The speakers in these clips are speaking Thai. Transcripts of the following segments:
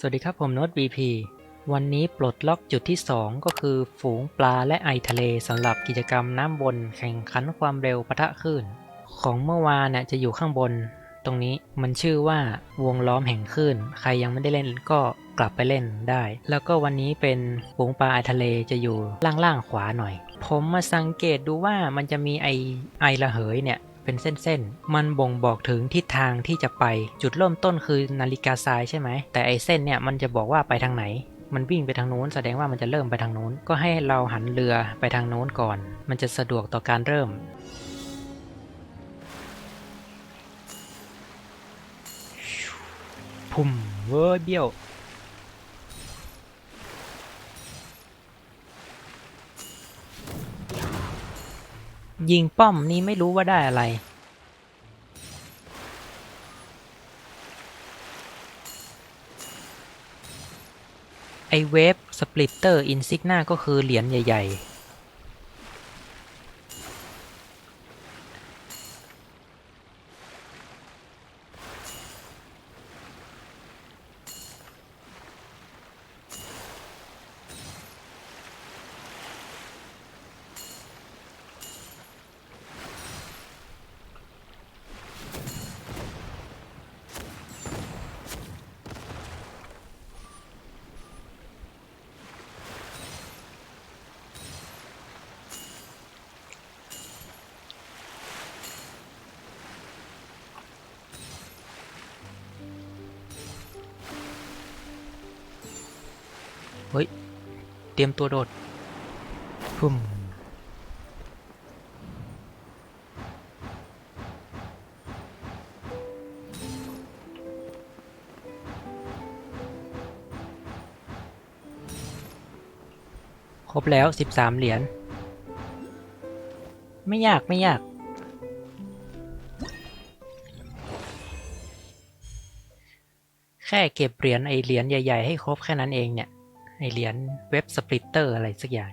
สวัสดีครับผมโน้ต BP วันนี้ปลดล็อกจุดที่ 2 ก็คือฝูงปลาและไอทะเลสำหรับกิจกรรมน้ำบนแข่งขันความเร็วปะทะคลื่น ของเมื่อวานเนี่ยจะอยู่ข้างบน ตรงนี้มันชื่อว่าวงล้อมแห่งคลื่น ใครยังไม่ได้เล่นก็กลับไปเล่นได้ แล้วก็วันนี้เป็นฝูงปลาไอทะเลจะอยู่ล่างๆขวาหน่อย ผมมาสังเกตดูว่ามันจะมีไอไอระเหยเนี่ย เป็นเส้นๆ มันบ่งบอกถึงทิศทางที่จะไป จุดเริ่มต้นคือนาฬิกาทรายใช่ไหม แต่ไอเส้นเนี่ยมันจะบอกว่าไปทางไหน มันวิ่งไปทางนู้นแสดงว่ามันจะเริ่มไปทางนู้น ก็ให้เราหันเรือไปทางนู้นก่อน มันจะสะดวกต่อการเริ่มพุ่มเว้ยเบี้ยว ยิงป้อมนี่ไม่รู้ว่าได้อะไร ไอเวฟสปลิตเตอร์อินซิกนาก็คือเหรียญใหญ่ ๆ เฮ้ย เตรียมตัวโดดพุ่มครบแล้ว13เหรียญ ไม่ยากไม่ยาก แค่เก็บเหรียญไอเหรียญใหญ่ ๆ ให้ครบแค่นั้นเองเนี่ย ไอเหรียญเว็บสปริตเตอร์อะไรสักอย่าง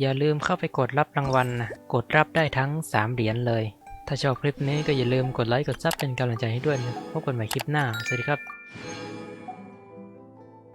อย่าลืมเข้าไปกดรับรางวัลนะ กดรับได้ทั้ง 3 เหรียญเลย ถ้าชอบคลิปนี้ก็อย่าลืมกดไลค์ กดซับเป็นกำลังใจให้ด้วยนะพบกันใหม่คลิปหน้า สวัสดีครับ